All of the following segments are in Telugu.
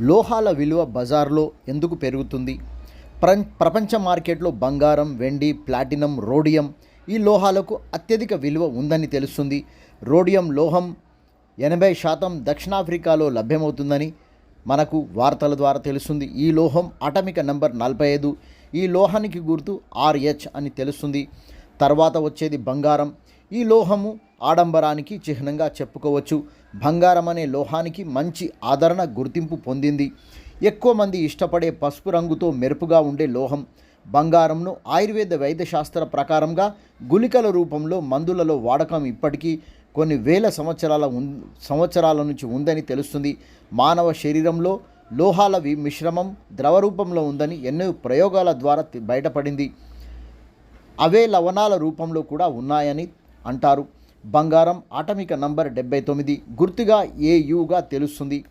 లోహాల విలువ బజార్లో ఎందుకు పెరుగుతుంది? ప్ర ప్రపంచ మార్కెట్లో బంగారం వెండి ప్లాటినం రోడియం ఈ లోహాలకు అత్యధిక విలువ ఉందని తెలుస్తుంది. రోడియం లోహం ఎనభై శాతం దక్షిణాఫ్రికాలో లభ్యమవుతుందని మనకు వార్తల ద్వారా తెలుస్తుంది. ఈ లోహం అటమిక నంబర్ నలభై ఐదు ఈ లోహానికి గుర్తు ఆర్హెచ్ అని తెలుస్తుంది. తర్వాత వచ్చేది బంగారం. ఈ లోహము ఆడంబరానికి చిహ్నంగా చెప్పుకోవచ్చు. బంగారం అనే లోహానికి మంచి ఆదరణ గుర్తింపు పొందింది. ఎక్కువ మంది ఇష్టపడే పసుపు రంగుతో మెరుపుగా ఉండే లోహం. బంగారంను ఆయుర్వేద వైద్యశాస్త్ర ప్రకారంగా గుళికల రూపంలో మందులలో వాడకం ఇప్పటికీ కొన్ని వేల సంవత్సరాల ఉన్ సంవత్సరాల నుంచి ఉందని తెలుస్తుంది. మానవ శరీరంలో లోహాల వి- మిశ్రమం ద్రవ రూపంలో ఉందని ఎన్నో ప్రయోగాల ద్వారా బయటపడింది. అవే లవణాల రూపంలో కూడా ఉన్నాయని అంటారు. బంగారం ఆటమిక నంబర్ డెబ్బై తొమ్మిది. గుర్తుగా ఏయుగా తెలుస్తుంది.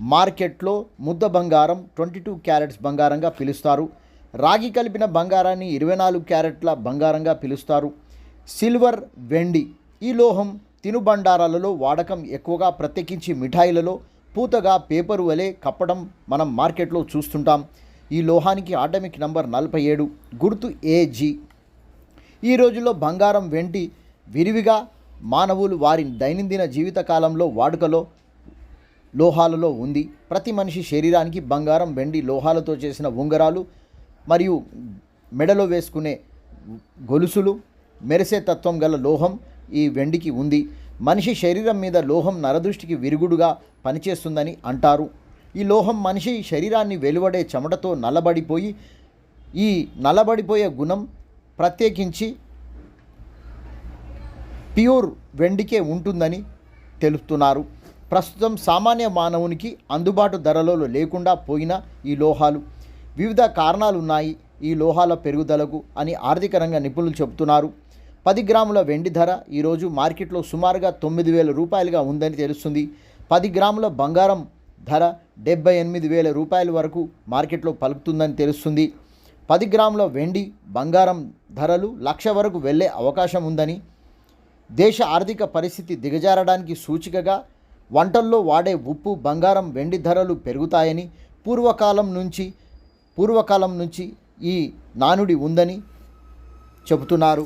మార్కెట్లో ముద్ద బంగారం ట్వంటీ టూ క్యారెట్స్ బంగారంగా పిలుస్తారు. రాగి కలిపిన బంగారాన్ని ఇరవై నాలుగు క్యారెట్ల బంగారంగా పిలుస్తారు. సిల్వర్ వెండి. ఈ లోహం తినుబండారాలలో వాడకం ఎక్కువగా ప్రత్యేకించి మిఠాయిలలో పూతగా పేపరు వలె కప్పడం మనం మార్కెట్లో చూస్తుంటాం. ఈ లోహానికి ఆటమిక్ నంబర్ నలభై ఏడు. గుర్తు ఏజీ ఈ రోజుల్లో బంగారం వెండి విరివిగా మానవులు వారి దైనందిన జీవితకాలంలో వాడుకలో లోహాలలో ఉంది. ప్రతి మనిషి శరీరానికి బంగారం వెండి లోహాలతో చేసిన ఉంగరాలు మరియు మెడలో వేసుకునే గొలుసులు మెరిసే తత్వం గల లోహం ఈ వెండికి ఉంది. మనిషి శరీరం మీద లోహం నరదృష్టికి విరుగుడుగా పనిచేస్తుందని అంటారు. ఈ లోహం మనిషి శరీరాన్ని వెలువడే చెమటతో నల్లబడిపోయి ఈ నల్లబడిపోయే గుణం ప్రత్యేకించి ప్యూర్ వెండికే ఉంటుందని తెలుపుతున్నారు. ప్రస్తుతం సామాన్య మానవునికి అందుబాటు ధరలలో లేకుండా పోయిన ఈ లోహాలు. వివిధ కారణాలు ఉన్నాయి ఈ లోహాల పెరుగుదలకు అని ఆర్థిక రంగ నిపుణులు చెబుతున్నారు. పది గ్రాముల వెండి ధర ఈరోజు మార్కెట్లో సుమారుగా తొమ్మిది వేల రూపాయలుగా ఉందని తెలుస్తుంది. పది గ్రాముల బంగారం ధర డెబ్బై ఎనిమిది వేల రూపాయల వరకు మార్కెట్లో పలుకుతుందని తెలుస్తుంది. పది గ్రాముల వెండి బంగారం ధరలు లక్ష వరకు వెళ్ళే అవకాశం ఉందని దేశ ఆర్థిక పరిస్థితి దిగజారడానికి సూచికగా వంటల్లో వాడే ఉప్పు బంగారం వెండి ధరలు పెరుగుతాయని పూర్వకాలం నుంచి పూర్వకాలం నుంచి ఈ నానుడి ఉందని చెబుతున్నారు.